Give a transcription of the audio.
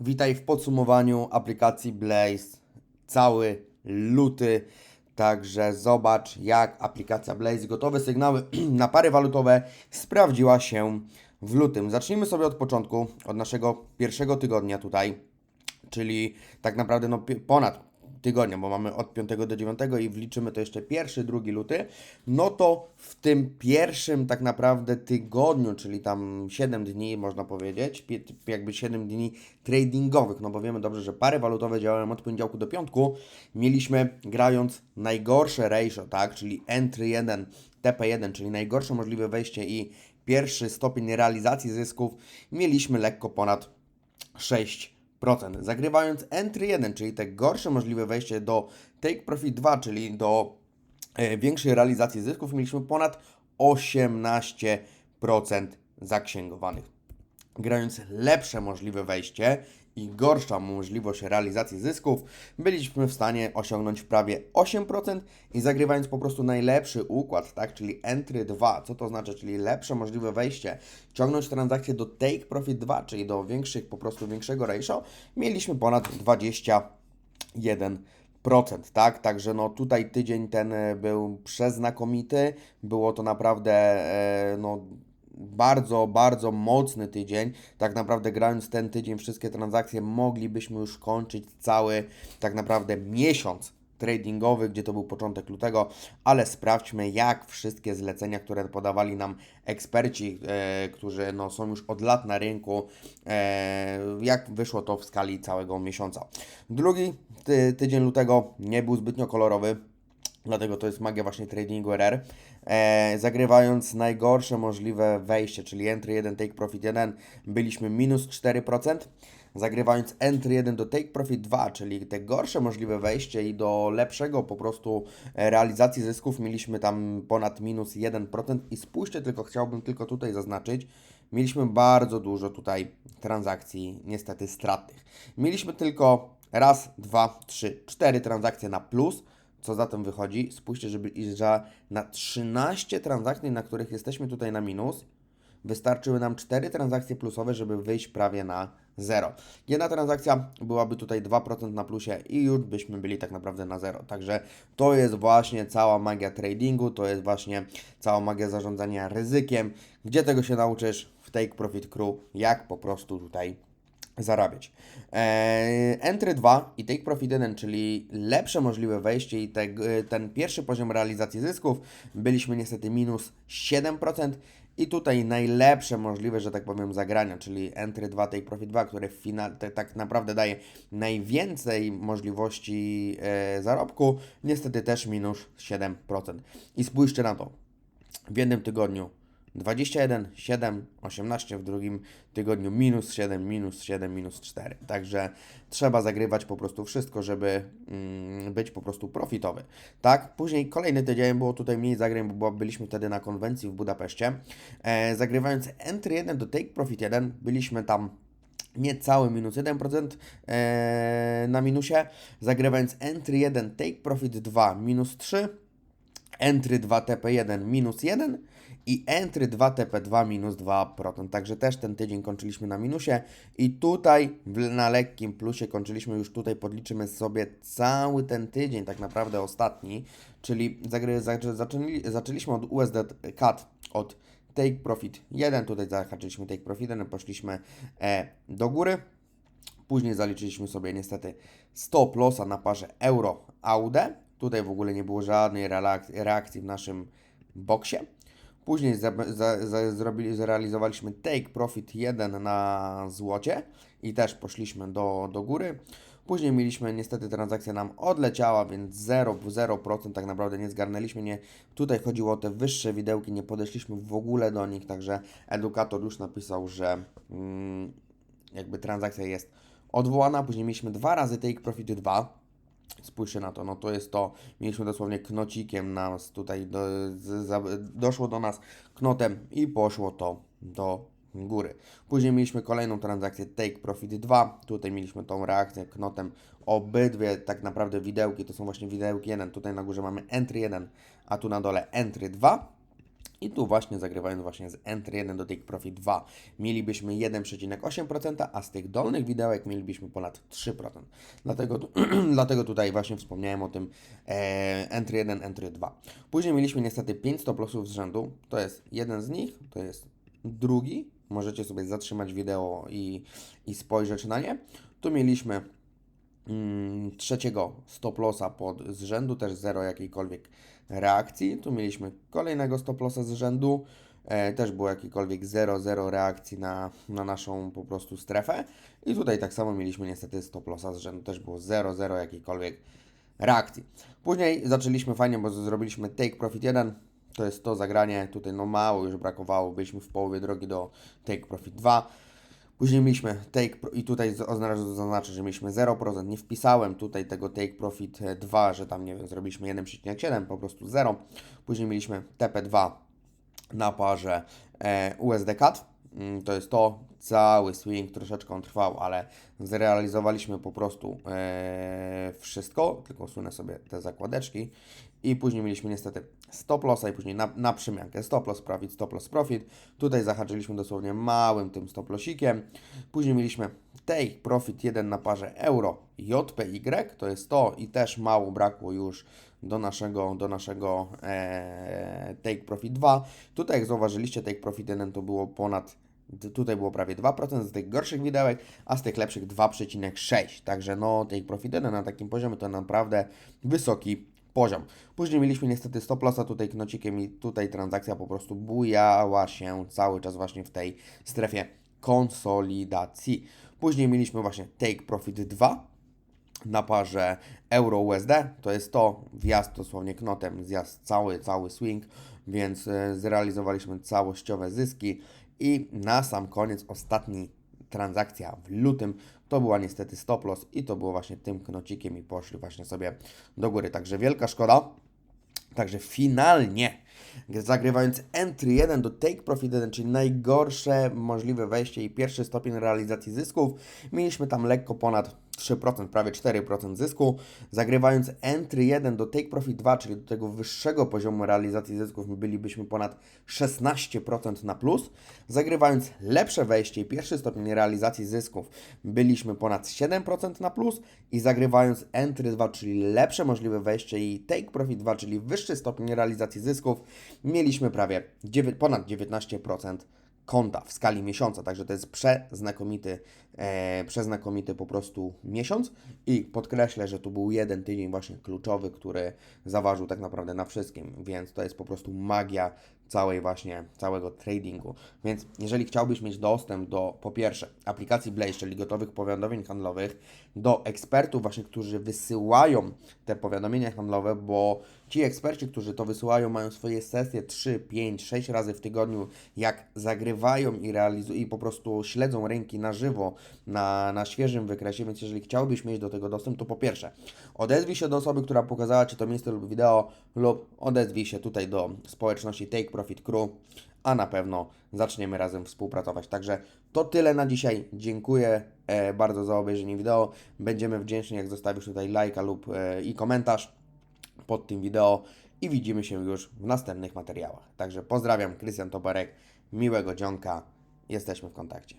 Witaj w podsumowaniu aplikacji Blaze cały luty. Także zobacz, jak aplikacja Blaze gotowe sygnały na pary walutowe sprawdziła się w lutym. Zacznijmy sobie od początku, od naszego pierwszego tygodnia tutaj, czyli tak naprawdę no, ponad tygodnia, bo mamy od 5 do 9 i wliczymy to jeszcze pierwszy, drugi luty, no to w tym pierwszym tak naprawdę tygodniu, czyli tam 7 dni można powiedzieć, jakby 7 dni tradingowych, no bo wiemy dobrze, że pary walutowe działają od poniedziałku do piątku, mieliśmy grając najgorsze ratio, tak, czyli entry 1, TP1, czyli najgorsze możliwe wejście i pierwszy stopień realizacji zysków, mieliśmy lekko ponad 6%. Zagrywając entry 1, czyli te gorsze możliwe wejście do take profit 2, czyli do e, większej realizacji zysków, mieliśmy ponad 18% zaksięgowanych. Grając lepsze możliwe wejście i gorsza możliwość realizacji zysków, byliśmy w stanie osiągnąć prawie 8% i zagrywając po prostu najlepszy układ, tak, czyli entry 2, co to znaczy, czyli lepsze możliwe wejście, ciągnąć transakcję do take profit 2, czyli do większych, po prostu większego ratio, mieliśmy ponad 21%, tak? Także no tutaj tydzień ten e, był przeznakomity, było to naprawdę e, no bardzo, bardzo mocny tydzień. Tak naprawdę grając ten tydzień wszystkie transakcje moglibyśmy już kończyć cały tak naprawdę miesiąc tradingowy, gdzie to był początek lutego, ale sprawdźmy jak wszystkie zlecenia, które podawali nam eksperci, e, którzy no, są już od lat na rynku, e, jak wyszło to w skali całego miesiąca. Drugi ty, tydzień lutego nie był zbytnio kolorowy. Dlatego to jest magia właśnie tradingu RR. E, zagrywając najgorsze możliwe wejście, czyli entry 1, take profit 1, byliśmy minus 4%. Zagrywając entry 1 do take profit 2, czyli te gorsze możliwe wejście i do lepszego po prostu e, realizacji zysków, mieliśmy tam ponad minus 1%. I spójrzcie tylko, chciałbym tylko tutaj zaznaczyć, mieliśmy bardzo dużo tutaj transakcji niestety stratnych. Mieliśmy tylko raz, dwa, trzy, cztery transakcje na plus, co za tym wychodzi? Spójrzcie, żeby że na 13 transakcji, na których jesteśmy tutaj na minus, wystarczyły nam 4 transakcje plusowe, żeby wyjść prawie na 0. Jedna transakcja byłaby tutaj 2% na plusie i już byśmy byli tak naprawdę na 0. Także to jest właśnie cała magia tradingu, to jest właśnie cała magia zarządzania ryzykiem. Gdzie tego się nauczysz? W Take Profit Crew, jak po prostu tutaj zarabiać. Eee, Entry 2 i Take Profit 1, czyli lepsze możliwe wejście i te, ten pierwszy poziom realizacji zysków, byliśmy niestety minus 7%. I tutaj najlepsze możliwe, że tak powiem, zagrania, czyli Entry 2, Take Profit 2, które w finale te, tak naprawdę daje najwięcej możliwości e, zarobku, niestety też minus 7%. I spójrzcie na to. W jednym tygodniu 21, 7, 18 w drugim tygodniu minus 7, minus 7, minus 4. Także trzeba zagrywać po prostu wszystko, żeby mm, być po prostu profitowy. Tak, później kolejny tydzień było tutaj mniej zagrań, bo byliśmy wtedy na konwencji w Budapeszcie. E, zagrywając entry 1 do take profit 1, byliśmy tam niecały minus 1% e, na minusie, zagrywając entry 1 take profit 2 minus 3, entry 2 TP1 minus 1 i entry 2 TP2 minus 2%. Także też ten tydzień kończyliśmy na minusie i tutaj na lekkim plusie kończyliśmy już tutaj podliczymy sobie cały ten tydzień, tak naprawdę ostatni, czyli zaczęli, zaczęliśmy od USD CAD od Take Profit 1, tutaj zahaczyliśmy Take Profit 1, poszliśmy e, do góry. Później zaliczyliśmy sobie niestety stop lossa na parze euro-AUD. Tutaj w ogóle nie było żadnej reakcji w naszym boksie. Później za, za, za, zrobili, zrealizowaliśmy take profit 1 na złocie i też poszliśmy do, do góry. Później mieliśmy niestety transakcja nam odleciała, więc 0, 0% tak naprawdę nie zgarnęliśmy. Nie, tutaj chodziło o te wyższe widełki, nie podeszliśmy w ogóle do nich, także edukator już napisał, że mm, jakby transakcja jest odwołana. Później mieliśmy dwa razy take profit 2. Spójrzcie na to, no to jest to, mieliśmy dosłownie knocikiem nas tutaj, do, z, doszło do nas knotem i poszło to do góry. Później mieliśmy kolejną transakcję Take Profit 2, tutaj mieliśmy tą reakcję knotem, obydwie tak naprawdę widełki, to są właśnie widełki 1, tutaj na górze mamy Entry 1, a tu na dole Entry 2. I tu właśnie zagrywając właśnie z Enter 1 do Take Profit 2 mielibyśmy 1,8%, a z tych dolnych widełek mielibyśmy ponad 3%. Dlatego, dlatego tutaj właśnie wspomniałem o tym e, Enter 1, Enter 2. Później mieliśmy niestety 5 stop z rzędu. To jest jeden z nich, to jest drugi. Możecie sobie zatrzymać wideo i, i spojrzeć na nie. Tu mieliśmy trzeciego stop lossa pod z rzędu, też zero jakiejkolwiek reakcji. Tu mieliśmy kolejnego stop lossa z rzędu, e, też było jakikolwiek zero, zero reakcji na, na naszą po prostu strefę. I tutaj tak samo mieliśmy niestety stop lossa z rzędu, też było zero, zero jakiejkolwiek reakcji. Później zaczęliśmy fajnie, bo zrobiliśmy take profit 1. To jest to zagranie, tutaj no mało już brakowało, byliśmy w połowie drogi do take profit 2. Później mieliśmy take i tutaj zaznaczę, że mieliśmy 0%. Nie wpisałem tutaj tego take profit e, 2, że tam nie wiem, zrobiliśmy 1,7, po prostu 0. Później mieliśmy TP2 na parze e, USD CAD. Mm, To jest to, cały swing troszeczkę on trwał, ale zrealizowaliśmy po prostu e, wszystko, tylko usunę sobie te zakładeczki i później mieliśmy niestety stop lossa i później na, na przemiankę stop loss profit, stop loss profit. Tutaj zahaczyliśmy dosłownie małym tym stop lossikiem. Później mieliśmy take profit 1 na parze euro JPY, to jest to i też mało brakło już do naszego, do naszego e, Take Profit 2. Tutaj jak zauważyliście Take Profit 1 to było ponad, tutaj było prawie 2% z tych gorszych widełek, a z tych lepszych 2,6. Także no Take Profit 1 na takim poziomie to naprawdę wysoki poziom. Później mieliśmy niestety stop lossa tutaj knocikiem i tutaj transakcja po prostu bujała się cały czas właśnie w tej strefie konsolidacji. Później mieliśmy właśnie Take Profit 2, na parze euro-USD. To jest to, wjazd dosłownie knotem, zjazd cały, cały swing, więc e, zrealizowaliśmy całościowe zyski i na sam koniec ostatni transakcja w lutym to była niestety stop loss i to było właśnie tym knocikiem i poszli właśnie sobie do góry. Także wielka szkoda. Także finalnie, zagrywając entry 1 do take profit 1, czyli najgorsze możliwe wejście i pierwszy stopień realizacji zysków, mieliśmy tam lekko ponad 3%, prawie 4% zysku. Zagrywając entry 1 do take profit 2, czyli do tego wyższego poziomu realizacji zysków, my bylibyśmy ponad 16% na plus. Zagrywając lepsze wejście i pierwszy stopień realizacji zysków, byliśmy ponad 7% na plus i zagrywając entry 2, czyli lepsze możliwe wejście i take profit 2, czyli wyższy stopień realizacji zysków, mieliśmy prawie dziewię- ponad 19% konta w skali miesiąca, także to jest przeznakomity, e, przeznakomity po prostu miesiąc. I podkreślę, że tu był jeden tydzień właśnie kluczowy, który zaważył tak naprawdę na wszystkim, więc to jest po prostu magia całej właśnie, całego tradingu. Więc jeżeli chciałbyś mieć dostęp do, po pierwsze, aplikacji Blaze, czyli gotowych powiadomień handlowych, do ekspertów właśnie, którzy wysyłają te powiadomienia handlowe, bo ci eksperci, którzy to wysyłają, mają swoje sesje 3, 5, 6 razy w tygodniu, jak zagrywają i realizują i po prostu śledzą rynki na żywo, na, na świeżym wykresie, więc jeżeli chciałbyś mieć do tego dostęp, to po pierwsze, odezwij się do osoby, która pokazała Ci to miejsce lub wideo, lub odezwij się tutaj do społeczności Take Profit Crew, a na pewno zaczniemy razem współpracować. Także to tyle na dzisiaj. Dziękuję e, bardzo za obejrzenie wideo. Będziemy wdzięczni, jak zostawisz tutaj lajka lub e, i komentarz pod tym wideo i widzimy się już w następnych materiałach. Także pozdrawiam, Krystian Tobarek, miłego dzionka, jesteśmy w kontakcie.